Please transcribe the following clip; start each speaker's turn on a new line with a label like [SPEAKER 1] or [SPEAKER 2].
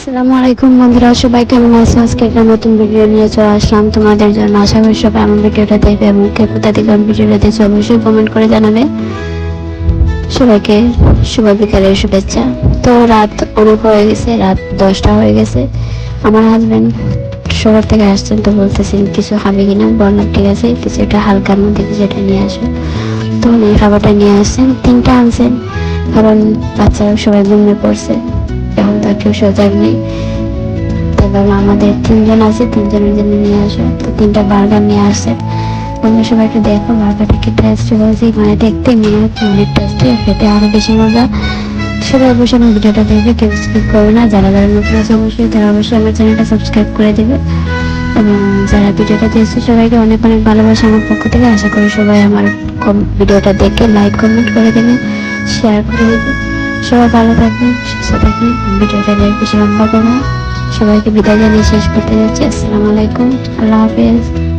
[SPEAKER 1] আসসালামু আলাইকুম বন্ধুরা, সবাই কেমন আছো আজকে একটা নতুন ভিডিও নিয়ে চলে আসলাম। তোমাদের জন্য আশা করি সবাই আমার ভিডিওটা দেখবে এবং কে কোথা থেকে আমার ভিডিওটা দেখছ অবশ্যই কমেন্ট করে জানাবে। সবাইকে শুভ বিকালের শুভেচ্ছা। তো রাত অনেক হয়ে গেছে, রাত দশটা হয়ে গেছে। আমার হাজবেন্ড শহর থেকে আসছেন তো বলতেছেন, কিছু খাবে কিনা? বললাম, ঠিক আছে, কিছু একটা হালকার মধ্যে কিছু একটা নিয়ে আসো। তো উনি খাবারটা নিয়ে আসছেন, তিনটা আনছেন। কারণ বাচ্চারা সবাই ঘুমিয়ে পড়ছে। কেউ সজাগ নেই। ভাবলাম আমাদের তিনজন আছে, তিনজনের জন্য নিয়ে আসো। তো তিনটা বার্গার নিয়ে আসছে। তোমরা সবাই একটু দেখো বার্গারটা কি টেস্টি মানে দেখতে মনে হচ্ছে অনেক টেস্টি খেতে আরও বেশি মজা। সবাই অবশ্যই আমার ভিডিওটা দেখবে, কেউ স্কিপ করবে না। যারা যারা নতুন আছে অবশ্যই, তারা অবশ্যই আমার চ্যানেলটা সাবস্ক্রাইব করে দেবে। এবং যারা ভিডিওটা দেখছে, সবাইকে অনেক অনেক ভালোবাসা আমার পক্ষ থেকে। আশা করি সবাই আমার ভিডিওটা দেখে লাইক কমেন্ট করে দেবে শেয়ার করে দেবে। সবাই ভালো থাকবেন, সুস্থ থাকবেন। ভিডিওটা বেশি লম্বা সবাইকে বিদায় জানিয়ে শেষ করতে যাচ্ছি। আসসালামু আলাইকুম। আল্লাহ হাফেজ।